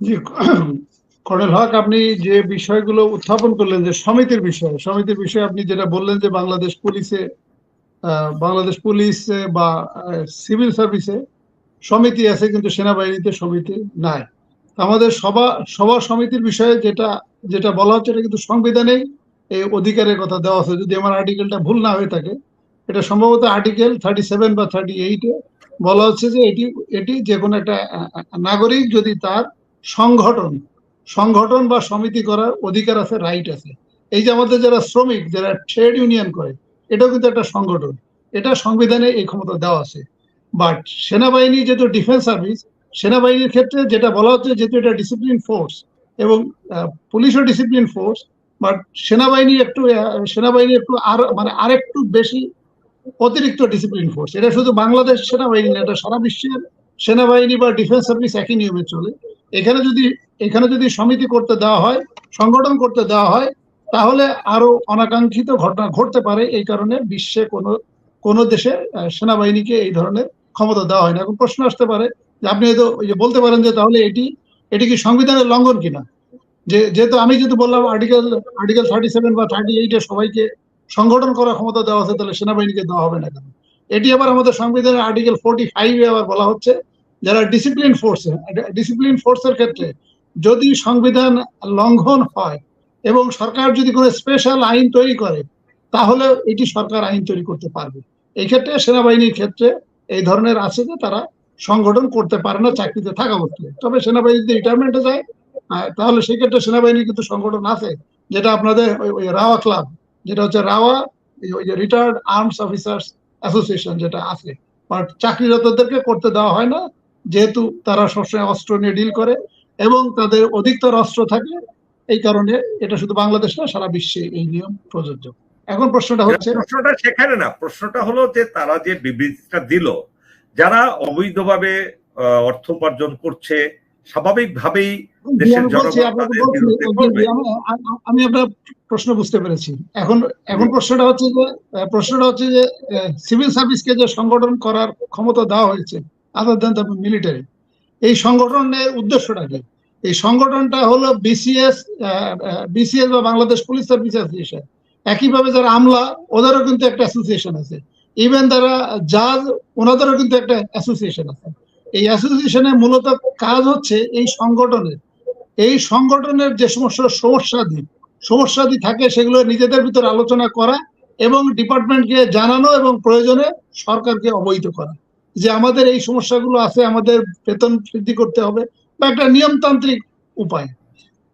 জি colonel হক, আপনি যে বিষয়গুলো উত্থাপন করলেন, যে সমিতির বিষয়, সমিতির বিষয়ে আপনি যেটা বললেন যে বাংলাদেশ পুলিশে বাংলাদেশ পুলিশে বা সিভিল সার্ভিসে সমিতি আছে, কিন্তু সেনাবাহিনীতে সমিতি নাই। আমাদের সভা সভা সমিতির বিষয়ে যেটা যেটা বলা হচ্ছে, এটা কিন্তু সংবিধানেই এই অধিকারের কথা দেওয়া আছে। যদি আমার আর্টিকেলটা ভুল না হয়ে থাকে, এটা সম্ভবত আর্টিকেল থার্টি সেভেন বা থার্টি এইটে বলা হচ্ছে যে এটি এটি যে কোনো একটা নাগরিক যদি তার সংগঠন সংগঠন বা সমিতি করার অধিকার আছে রাইট আছে। এই যে আমাদের যারা শ্রমিক, যারা ট্রেড ইউনিয়ন করে, এটাও কিন্তু একটা সংগঠন। এটা সংবিধানে এই ক্ষমতা দেওয়া আছে। বাট সেনাবাহিনী যেহেতু ডিফেন্স সার্ভিস সেনাবাহিনীর ক্ষেত্রে যেটা বলা হচ্ছে যেহেতু এটা ডিসিপ্লিন ফোর্স এবং পুলিশও ডিসিপ্লিন ফোর্স বাট সেনাবাহিনী একটু সেনাবাহিনী একটু আর মানে আরেকটু বেশি অতিরিক্ত ডিসিপ্লিন ফোর্স এটা শুধু বাংলাদেশ সেনাবাহিনী না, এটা সারা বিশ্বের সেনাবাহিনী বা ডিফেন্স সার্ভিস একই নিয়মে চলে। এখানে যদি এখানে যদি সমিতি করতে দেওয়া হয়, সংগঠন করতে দেওয়া হয়, তাহলে আরও অনাকাঙ্ক্ষিত ঘটনা ঘটতে পারে। এই কারণে বিশ্বে কোনো কোনো দেশে সেনাবাহিনীকে এই ধরনের ক্ষমতা দেওয়া হয় না। এখন প্রশ্ন আসতে পারে যে আপনি হয়তো বলতে পারেন যে তাহলে এটি এটি কি সংবিধানের লঙ্ঘন কিনা? যে, যেহেতু আমি যেহেতু বললাম আর্টিকেল আর্টিকেল থার্টি সেভেন বা থার্টি এইটে সবাইকে সংগঠন করার ক্ষমতা দেওয়া আছে, তাহলে সেনাবাহিনীকে দেওয়া হবে না কেন? এটি আবার আমাদের সংবিধানের আর্টিকেল ফোর্টি ফাইভে আবার বলা হচ্ছে যারা ডিসিপ্লিন ফোর্স ডিসিপ্লিন ফোর্সের ক্ষেত্রে যদি সংবিধান লঙ্ঘন হয় এবং সরকার যদি কোনো স্পেশাল আইন তৈরি করে, তাহলে এটি সরকার আইন তৈরি করতে পারবে। এই ক্ষেত্রে সেনাবাহিনীর ক্ষেত্রে এই ধরনের আছে যে তারা সংগঠন করতে পারে না, চাকরিতে থাকা অবস্থায় তবে সেনাবাহিনী যদি রিটায়ারমেন্টে যায় তাহলে সেই ক্ষেত্রে সেনাবাহিনীর কিন্তু সংগঠন আছে, যেটা আপনাদের ওই- রাওয়া ক্লাব যেটা হচ্ছে রাওয়া ওই যে রিটায়ার্ড আর্মস অফিসার্স অ্যাসোসিয়েশন যেটা আছে। বাট চাকরিরতদেরকে করতে দেওয়া হয় না যেহেতু তারা সবসময় অস্ত্র নিয়ে ডিল করে এবং তাদের অধিকতর অস্ত্র থাকে এই কারণে এটা শুধু বাংলাদেশ না সারা বিশ্বে এই নিয়ম প্রযোজ্য। এখন প্রশ্নটা হচ্ছে প্রশ্নটা সেখানে না প্রশ্নটা হলো যে তারা যে বিবৃতিটা দিল যারা অবৈধভাবে অর্থ উপার্জন করছে স্বাভাবিকভাবেই দেশের আমি আপনার প্রশ্ন বুঝতে পেরেছি। এখন এখন প্রশ্নটা হচ্ছে যে প্রশ্নটা হচ্ছে যে সিভিল সার্ভিসকে যে সংগঠন করার ক্ষমতা দেওয়া হয়েছে আদার দেন দ্য মিলিটারি এই সংগঠনের উদ্দেশ্যটা কি? এই সংগঠনটা হলো বিসিএস বিসিএস বা বাংলাদেশ পুলিশ সার্ভিস অ্যাসোসিয়েশন। একইভাবে যারা আমলা, ওদেরও কিন্তু একটা অ্যাসোসিয়েশন আছে। ইভেন যারা জাজ, ওনাদেরও কিন্তু একটা অ্যাসোসিয়েশন আছে। এই অ্যাসোসিয়েশনের মূলত কাজ হচ্ছে এই সংগঠনের। এই সংগঠনের যে সমস্ত সমস্যাদি সমস্যাদি থাকে সেগুলো নিজেদের ভিতর আলোচনা করা এবং ডিপার্টমেন্টকে জানানো এবং প্রয়োজনে সরকারকে অবহিত করা। যে আমাদের এই সমস্যাগুলো আছে, আমাদের বেতন বৃদ্ধি করতে হবে বা একটা নিয়মতান্ত্রিক উপায়।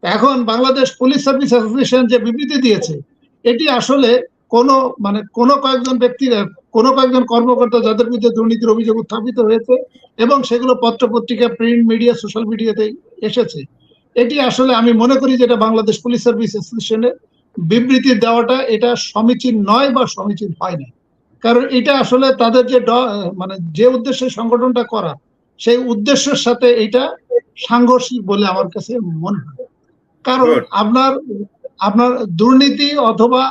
এখন বাংলাদেশ পুলিশ সার্ভিস অ্যাসোসিয়েশন যে বিবৃতি দিয়েছে, এটি আসলে কোনো মানে কোনো কয়েকজন ব্যক্তির, কোনো কয়েকজন কর্মকর্তা যাদের বিরুদ্ধে দুর্নীতির অভিযোগ উত্থাপিত হয়েছে এবং সেগুলো পত্র পত্রিকা প্রিন্ট, মিডিয়া, সোশ্যাল মিডিয়াতে এসেছে। এটি আসলে আমি মনে করি যেটা বাংলাদেশ পুলিশ সার্ভিস অ্যাসোসিয়েশনের বিবৃতি দেওয়াটা এটা সমীচীন নয় বা সমীচীন হয় না। কারণ এটা আসলে তাদের যে ড- মানে যে উদ্দেশ্যে সংগঠনটা করা সেই উদ্দেশ্যের সাথে এটা সাংঘর্ষিক বলে আমার কাছে মনে হয়। কারণ আপনার আপনার দুর্নীতি অথবা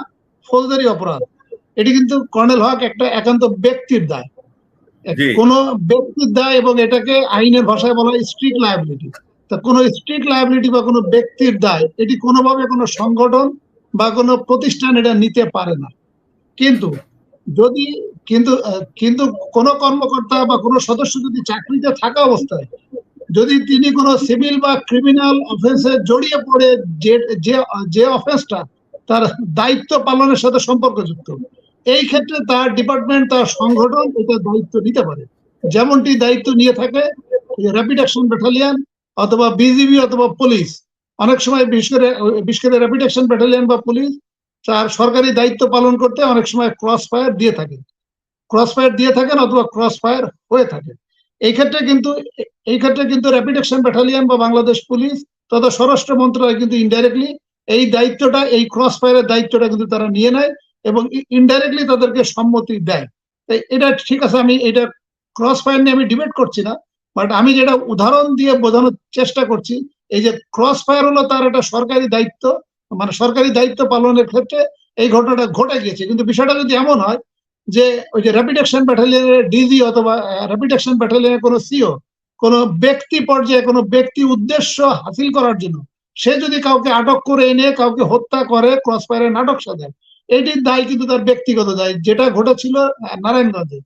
ফৌজদারি অপরাধ এটি কিন্তু কর্নেল হক একটা একান্ত ব্যক্তির দায়। কোন ব্যক্তির দায় এবং এটাকে আইনের ভাষায় বলা হয় স্ট্রিট লায়াবিলিটি তা কোনো স্ট্রিট লায়াবিলিটি বা কোনো ব্যক্তির দায় এটি কোনোভাবে কোনো সংগঠন বা কোনো প্রতিষ্ঠান এটা নিতে পারে না। কিন্তু যদি কিন্তু কিন্তু কোন কর্মকর্তা বা কোন সদস্য যদি চাকরিতে থাকা অবস্থায়, যদি তিনি কোনো সিভিল বা ক্রিমিনাল অফেন্সে জড়িয়ে পড়ে, যে যে অফেন্সটা তার দায়িত্ব পালনের সাথে সম্পর্কযুক্ত, এই ক্ষেত্রে তার ডিপার্টমেন্ট, তার সংগঠন এটা দায়িত্ব নিতে পারে। যেমনটি দায়িত্ব নিয়ে থাকে র্যাপিড অ্যাকশন ব্যাটালিয়ন অথবা বিজিবি অথবা পুলিশ অনেক সময় বিশেষ করে বিশেষ করে র্যাপিড অ্যাকশন ব্যাটালিয়ন বা পুলিশ তার সরকারি দায়িত্ব পালন করতে অনেক সময় ক্রস ফায়ার দিয়ে থাকে। ক্রস ফায়ার দিয়ে থাকেন অথবা ক্রস ফায়ার হয়ে থাকে। এই ক্ষেত্রে কিন্তু, এই ক্ষেত্রে কিন্তু র্যাপিড অ্যাকশন ব্যাটালিয়ন বা বাংলাদেশ পুলিশ তথা স্বরাষ্ট্র মন্ত্রণালয় কিন্তু ইনডাইরেক্টলি এই দায়িত্বটা, এই ক্রস ফায়ারের দায়িত্বটা কিন্তু তারা নিয়ে নেয় এবং ইনডাইরেক্টলি তাদেরকে সম্মতি দেয়। তাই এটা ঠিক আছে, আমি এটা ক্রস ফায়ার নিয়ে আমি ডিবেট করছি না বাট আমি যেটা উদাহরণ দিয়ে বোঝানোর চেষ্টা করছি, এই যে ক্রস ফায়ার হলো তার একটা সরকারি দায়িত্ব মানে সরকারি দায়িত্ব পালনের ক্ষেত্রে এই ঘটনাটা ঘটে গিয়েছে। কিন্তু বিষয়টা যদি এমন হয় যে ওই যে র্যাপিড অ্যাকশন ব্যাটালিয়নের ডিজি অথবা র্যাপিড অ্যাকশন ব্যাটালিয়নের কোনো সিও কোন ব্যক্তি পর্যায়ে কোনো ব্যক্তি উদ্দেশ্য হাসিল করার জন্য সে যদি কাউকে আটক করে এনে কাউকে হত্যা করে ক্রস ফায়ারে নাটক সাজায়, এটির দায় কিন্তু তার ব্যক্তিগত দায়। যেটা ঘটেছিল নারায়ণগঞ্জে।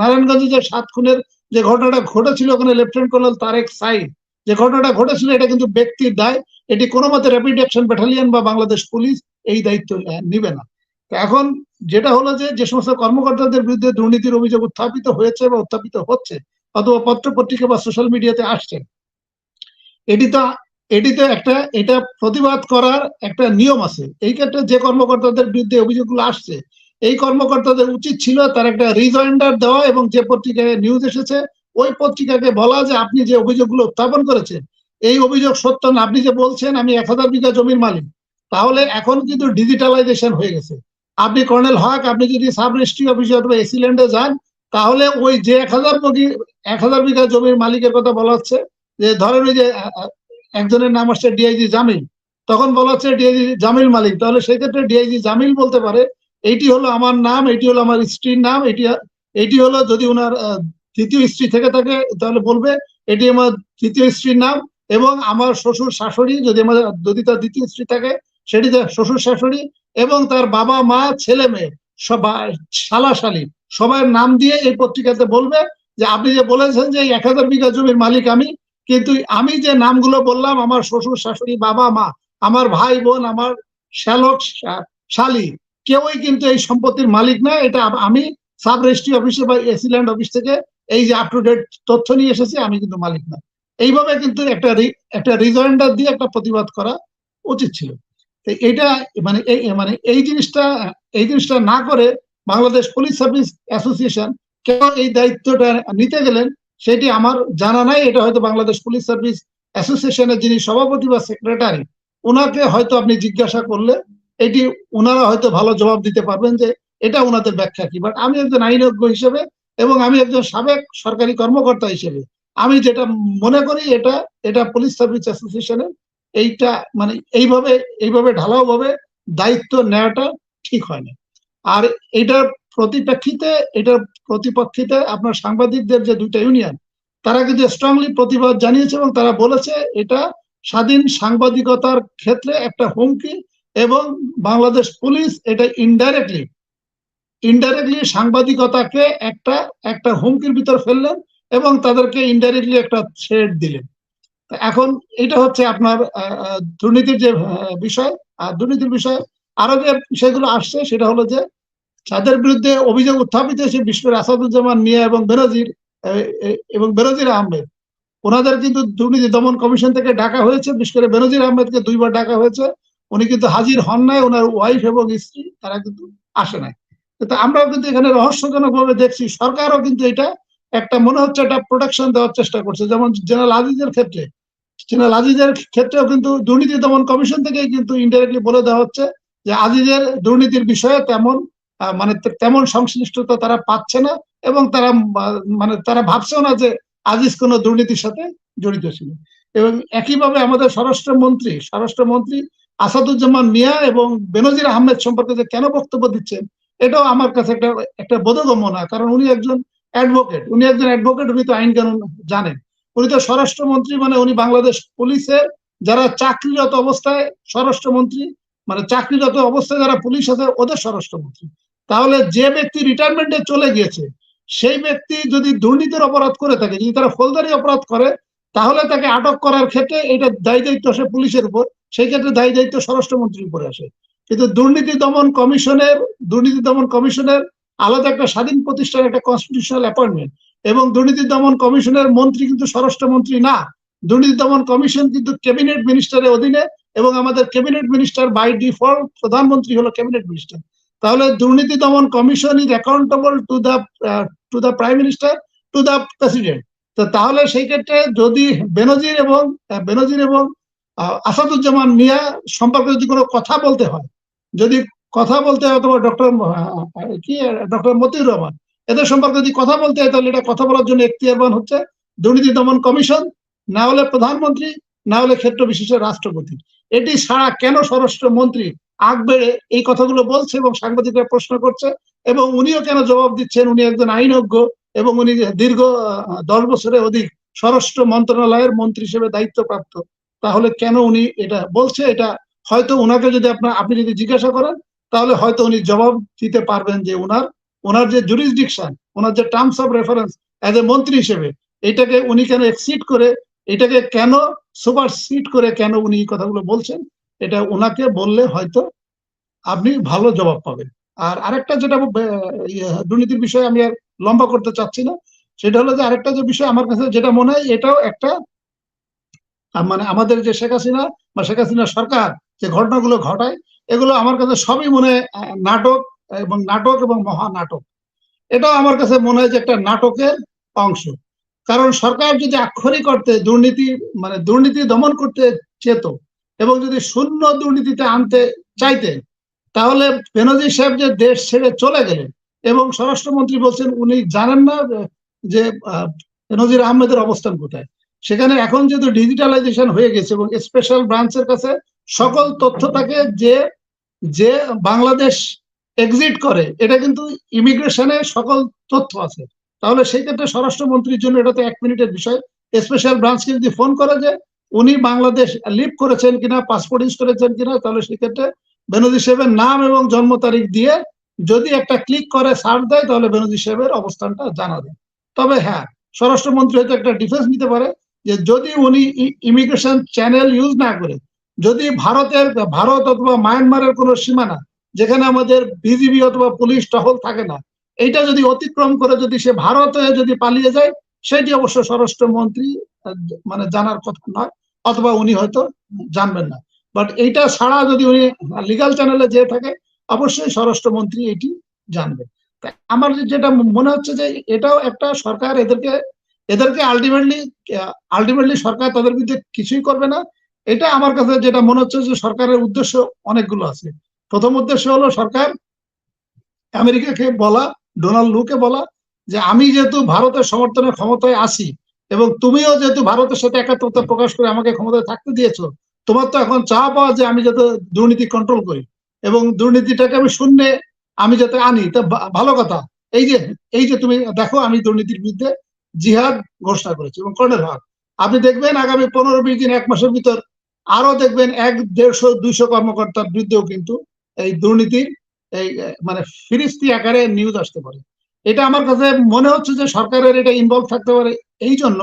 নারায়ণগঞ্জে যে সাত খুনের যে ঘটনাটা ঘটেছিল ওখানে লেফটেন্যান্ট কর্নেল তারেক সাইদ যে ঘটনাটা ঘটেছিল এটা কিন্তু ব্যক্তির দায়। এটি কোনো মতে র্যাপিড অ্যাকশন ব্যাটালিয়ন বা বাংলাদেশ পুলিশ এই দায়িত্ব নিবে না। এখন যেটা হলো যে যে সমস্ত কর্মকর্তাদের বিরুদ্ধে দুর্নীতির অভিযোগ উত্থাপিত হয়েছে বা উত্থাপিত হচ্ছে অথবা পত্র পত্রিকা বা সোশ্যাল মিডিয়াতে আসছে, এটি তো এটি তো একটা, এটা প্রতিবাদ করার একটা নিয়ম আছে। এই ক্ষেত্রে যে কর্মকর্তাদের বিরুদ্ধে অভিযোগগুলো আসছে, এই কর্মকর্তাদের উচিত ছিল তার একটা রিজয়েন্ডার দেওয়া এবং যে পত্রিকায় নিউজ এসেছে, ওই পত্রিকাকে বলা যে আপনি যে অভিযোগগুলো উত্থাপন করেছেন এই অভিযোগ সত্য না? আপনি যে বলছেন, আমি এক হাজার বিঘা জমির মালিক, তাহলে এখন কিন্তু ডিজিটালাইজেশন হয়ে গেছে। আপনি কর্নেল হক, আপনি যদি সাব রেজিস্ট্রি অফিসে অথবা এসিল্যান্ডে যান, তাহলে ওই যে এক হাজার এক হাজার বিঘা জমির মালিকের কথা বলা হচ্ছে, যে ধরেন ওই যে একজনের নাম আসছে ডিআইজি জামিল তখন বলা হচ্ছে ডিআইজি জামিল মালিক, তাহলে সেক্ষেত্রে ডিআইজি জামিল বলতে পারে, এইটি হলো আমার নাম এটি হলো আমার স্ত্রীর নাম এটি এটি হলো যদি ওনার তৃতীয় স্ত্রী থেকে থাকে, তাহলে বলবে, এটি আমার দ্বিতীয় স্ত্রীর নাম এবং আমার শ্বশুর শাশুড়ি যদি আমার যদি তার দ্বিতীয় স্ত্রী থাকে, সেটি তার শ্বশুর শাশুড়ি এবং তার বাবা, মা, ছেলে, মেয়ে সবাই শালা, শালি সবার নাম দিয়ে এই পত্রিকাতে বলবে যে আপনি যে বলেছেন যে এক হাজার বিঘা জমির মালিক আমি, কিন্তু আমি যে নামগুলো বললাম, আমার শ্বশুর শাশুড়ি, বাবা, মা, আমার ভাই, বোন, আমার শ্যালক শালি, কেউই কিন্তু এই সম্পত্তির মালিক না, এটা আমি সাব রেজিস্ট্রি অফিসে বা এসিল্যান্ড অফিস থেকে এই যে আপ টু ডেট তথ্য নিয়ে এসেছি, আমি কিন্তু মালিক না। এইভাবে কিন্তু একটা একটা রিজয়েন্ডার দিয়ে একটা প্রতিবাদ করা উচিত ছিল। তো এটা মানে মানে এই জিনিসটা এই জিনিসটা না করে বাংলাদেশ পুলিশ সার্ভিস অ্যাসোসিয়েশন কেন এই দায়িত্বটা নিতে গেলেন সেটি আমার জানা নাই। এটা হয়তো বাংলাদেশ পুলিশ সার্ভিস অ্যাসোসিয়েশনের যিনি সভাপতি বা সেক্রেটারি ওনাকে হয়তো আপনি জিজ্ঞাসা করলে এটি ওনারা হয়তো ভালো জবাব দিতে পারবেন যে এটা ওনাদের ব্যাখ্যা কি। বাট আমি একজন আইনজ্ঞ হিসেবে এবং আমি একজন সাবেক সরকারি কর্মকর্তা হিসেবে আমি যেটা মনে করি এটা এটা পুলিশ সার্ভিস অ্যাসোসিয়েশনের এইটা মানে এইভাবে এইভাবে ঢালাও ভাবে দায়িত্ব নেওয়াটা ঠিক হয় না। আর এটার প্রতিপ্রেক্ষিতে, এটার প্রতিপক্ষিতে আপনার সাংবাদিকদের যে দুইটা ইউনিয়ন তারা কিন্তু স্ট্রংলি প্রতিবাদ জানিয়েছে এবং তারা বলেছে এটা স্বাধীন সাংবাদিকতার ক্ষেত্রে একটা হুমকি এবং বাংলাদেশ পুলিশ এটা ইনডাইরেক্টলি ইনডাইরেক্টলি সাংবাদিকতাকে একটা একটা হুমকির ভিতর ফেললেন এবং তাদেরকে ইনডাইরেক্টলি একটা থ্রেড দিলেন। এখন এটা হচ্ছে আপনার দুর্নীতির যে বিষয় আর দুর্নীতির বিষয় আরও যে বিষয়গুলো আসছে সেটা হলো যে যাদের বিরুদ্ধে অভিযোগ উত্থাপিত হয়েছে বিশ্বের আসাদুজ্জামান মিয়া এবং বেনজির আহ, এবং বেনজির আহমেদ। ওনাদের কিন্তু দুর্নীতি দমন কমিশন থেকে ডাকা হয়েছে বিশেষ করে বেনজির আহমেদকে দুইবার ডাকা হয়েছে। উনি কিন্তু হাজির হন নাই ওনার ওয়াইফ এবং স্ত্রী তারা কিন্তু আসে নাই। আমরাও কিন্তু এখানে রহস্যজনক ভাবে দেখছি সরকারও কিন্তু এটা একটা মনে হচ্ছে একটা প্রোটেকশন দেওয়ার চেষ্টা করছে। যেমন জেনারেল আজিজের ক্ষেত্রে জেনারেল আজিজের ক্ষেত্রেও কিন্তু দুর্নীতি দমন কমিশন থেকে কিন্তু ইনডাইরেক্টলি বলে দেওয়া হচ্ছে যে আজিজের দুর্নীতির বিষয়ে তেমন মানে তেমন সংশ্লিষ্টতা তারা পাচ্ছে না এবং তারা মানে তারা ভাবছেও না যে আজিজ কোনো দুর্নীতির সাথে জড়িত ছিল। এবং একইভাবে আমাদের স্বরাষ্ট্রমন্ত্রী স্বরাষ্ট্রমন্ত্রী আসাদুজ্জামান মিয়া এবং বেনজির আহমেদ সম্পর্কে যে কেন বক্তব্য দিচ্ছেন, এটাও আমার কাছে একটা একটা বোধগম্য না। কারণ উনি একজন অ্যাডভোকেট উনি একজন অ্যাডভোকেট উনি তো আইন কানুন জানেন। উনি তো স্বরাষ্ট্রমন্ত্রী মানে উনি বাংলাদেশ পুলিশের যারা চাকরিরত অবস্থায় স্বরাষ্ট্রমন্ত্রী মানে চাকরিরত অবস্থায় যারা পুলিশ আছে, ওদের স্বরাষ্ট্রমন্ত্রী। তাহলে যে ব্যক্তি রিটায়ারমেন্টে চলে গিয়েছে, সেই ব্যক্তি যদি দুর্নীতির অপরাধ করে থাকে, যদি তারা ফৌজদারি অপরাধ করে, তাহলে তাকে আটক করার ক্ষেত্রে এটা দায়ী দায়িত্ব আসে পুলিশের উপর, সেই ক্ষেত্রে দায়ী দায়িত্ব স্বরাষ্ট্রমন্ত্রীর উপরে আসে। কিন্তু দুর্নীতি দমন কমিশনের, দুর্নীতি দমন কমিশনের আলাদা একটা স্বাধীন প্রতিষ্ঠান একটা কনস্টিটিউশনাল অ্যাপয়েন্টমেন্ট এবং দুর্নীতি দমন কমিশনের মন্ত্রী কিন্তু স্বরাষ্ট্রমন্ত্রী না। দুর্নীতি দমন কমিশন কিন্তু ক্যাবিনেট মিনিস্টারের অধীনে এবং আমাদের ক্যাবিনেট মিনিস্টার বাই ডিফল্ট প্রধানমন্ত্রী হলো ক্যাবিনেট মিনিস্টার তাহলে দুর্নীতি দমন commission is accountable to the to the prime minister to the president তো তাহলে সেই ক্ষেত্রে যদি বেনজির এবং বেনজির এবং আসাদুজ্জামান মিয়া সম্পর্কে যদি কোনো কথা বলতে হয়, যদি কথা বলতে হয় অথবা ডক্টর কি ডক্টর মতিউর রহমান। এদের সম্পর্কে যদি কথা বলতে হয়, তাহলে এটা কথা বলার জন্য এখতিয়ারবান হচ্ছে, দুর্নীতি দমন কমিশন, না হলে প্রধানমন্ত্রী, না হলে ক্ষেত্র বিশেষে রাষ্ট্রপতি। এটি ছাড়া কেন স্বরাষ্ট্রমন্ত্রী আগ বেড়ে এই কথাগুলো বলছে এবং সাংবাদিকরা প্রশ্ন করছে, এবং উনিও কেন জবাব দিচ্ছেন? উনি একজন আইনজ্ঞ এবং উনি দীর্ঘ দশ বছরের অধিক স্বরাষ্ট্র মন্ত্রণালয়ের মন্ত্রী হিসেবে দায়িত্বপ্রাপ্ত। তাহলে কেন উনি এটা বলছে? এটা হয়তো ওনাকে যদি আপনার, আপনি যদি জিজ্ঞাসা করেন তাহলে হয়তো উনি জবাব দিতে পারবেন যে ওনার ওনার যে জুরিসডিকশন ওনার যে terms of reference as a মন্ত্রী হিসেবে এটাকে উনি কেন এক্সিড করে এটাকে কেন সুপারসিড করে কেন উনি এই কথাগুলো বলছেন এটা ওনাকে বললে হয়তো আপনি ভালো জবাব পাবেন। আর আরেকটা যেটা ইয়ে, দুর্নীতির বিষয়ে আমি আর লম্বা করতে চাচ্ছি না সেটা হলো যে আরেকটা যে বিষয় আমার কাছে যেটা মনে হয় এটাও একটা মানে আমাদের যে শেখ হাসিনা বা শেখ হাসিনা সরকার যে ঘটনাগুলো ঘটায় এগুলো আমার কাছে সবই মনে নাটক এবং নাটক এবং মহানাটক। এটাও আমার কাছে মনে হয় যে একটা নাটকের অংশ। কারণ সরকার যদি আক্ষরিক করতে দুর্নীতি মানে দুর্নীতি দমন করতে চেত এবং যদি শূন্য দুর্নীতিতে আনতে চাইতেন তাহলে বেনজি সাহেব যে দেশ ছেড়ে চলে গেলেন এবং স্বরাষ্ট্রমন্ত্রী বলছেন উনি জানেন না যে আহ, বেনজির আহমেদের অবস্থান কোথায়। সেখানে এখন যেহেতু ডিজিটালাইজেশন হয়ে গেছে এবং স্পেশাল ব্রাঞ্চের কাছে সকল তথ্য থাকে যে যে বাংলাদেশ এক্সিট করে, এটা কিন্তু ইমিগ্রেশনে সকল তথ্য আছে। তাহলে সেই ক্ষেত্রে স্বরাষ্ট্রমন্ত্রীর জন্য এটা তো এক মিনিটের বিষয়। স্পেশাল ব্রাঞ্চকে যদি ফোন করে যে, উনি বাংলাদেশ লিভ করেছেন কিনা পাসপোর্ট ইউজ করেছেন কিনা? তাহলে সেক্ষেত্রে বেনজির সাহেবের নাম এবং জন্ম তারিখ দিয়ে যদি একটা ক্লিক করে সার্চ দেয়, তাহলে বেনজির সাহেবের অবস্থানটা জানা যায়। তবে হ্যাঁ স্বরাষ্ট্রমন্ত্রী হয়তো একটা ডিফেন্স নিতে পারে যে, যদি উনি ইমিগ্রেশন চ্যানেল ইউজ না করে যদি ভারতের, ভারত অথবা মায়ানমারের কোনো সীমানা যেখানে আমাদের বিজিবি অথবা পুলিশ টহল থাকে না, এইটা যদি অতিক্রম করে যদি সে ভারত হয়ে যদি পালিয়ে যায়, সেটি অবশ্য স্বরাষ্ট্রমন্ত্রী মানে জানার কথা নয়, অথবা উনি হয়তো জানবেন না। বাট এইটা ছাড়া যদি উনি লিগাল চ্যানেলে যেয়ে থাকে, অবশ্যই স্বরাষ্ট্রমন্ত্রী এটি জানবে। আমার যেটা মনে হচ্ছে যে এটাও একটা সরকার এদেরকে এদেরকে আলটিমেটলি আলটিমেটলি সরকার তাদের বিরুদ্ধে কিছুই করবে না। এটা আমার কাছে যেটা মনে হচ্ছে যে সরকারের উদ্দেশ্য অনেকগুলো আছে। প্রথম উদ্দেশ্য হলো সরকার আমেরিকাকে বলা, ডোনাল্ড লুকে বলা যে আমি যেহেতু ভারতের সমর্থনের ক্ষমতায় আসি এবং তুমিও যেহেতু ভারতের সাথে একাত্মতা প্রকাশ করে আমাকে ক্ষমতায় থাকতে দিয়েছ, তোমার তো এখন চা পাওয়া যে আমি যাতে দুর্নীতি কন্ট্রোল করি এবং দুর্নীতিটাকে আমি শূন্যে আমি যাতে আনি, তা ভালো কথা। এই যে এই যে তুমি দেখো আমি দুর্নীতির বিরুদ্ধে জিহাদ ঘোষণা করেছি এবং কর্ণের হক আপনি দেখবেন আগামী পনেরো বিশ দিন, এক মাসের ভিতর আরও দেখবেন এক দেড়শো, দুইশো কর্মকর্তার বিরুদ্ধেও কিন্তু এই দুর্নীতির এই মানে ফিরিস্তি আকারে নিউজ আসতে পারে। এটা আমার কাছে মনে হচ্ছে যে সরকারের এটা ইনভলভ থাকতে পারে এই জন্য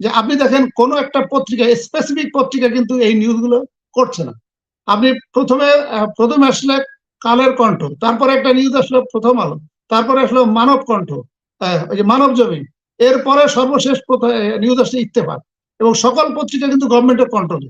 যে আপনি দেখেন কোন একটা পত্রিকা স্পেসিফিক পত্রিকা কিন্তু এই নিউজগুলো করছে না। আপনি প্রথমে প্রথমে আসলে কালের কণ্ঠ, তারপরে একটা নিউজ আসলো প্রথম আলো, তারপরে আসলো মানব কণ্ঠ মানব জমিন, এরপরে সর্বশেষ নিউজ আসলে ইত্তেফাক। এবং সকল পত্রিকা কিন্তু গভর্নমেন্টের কন্ট্রোলে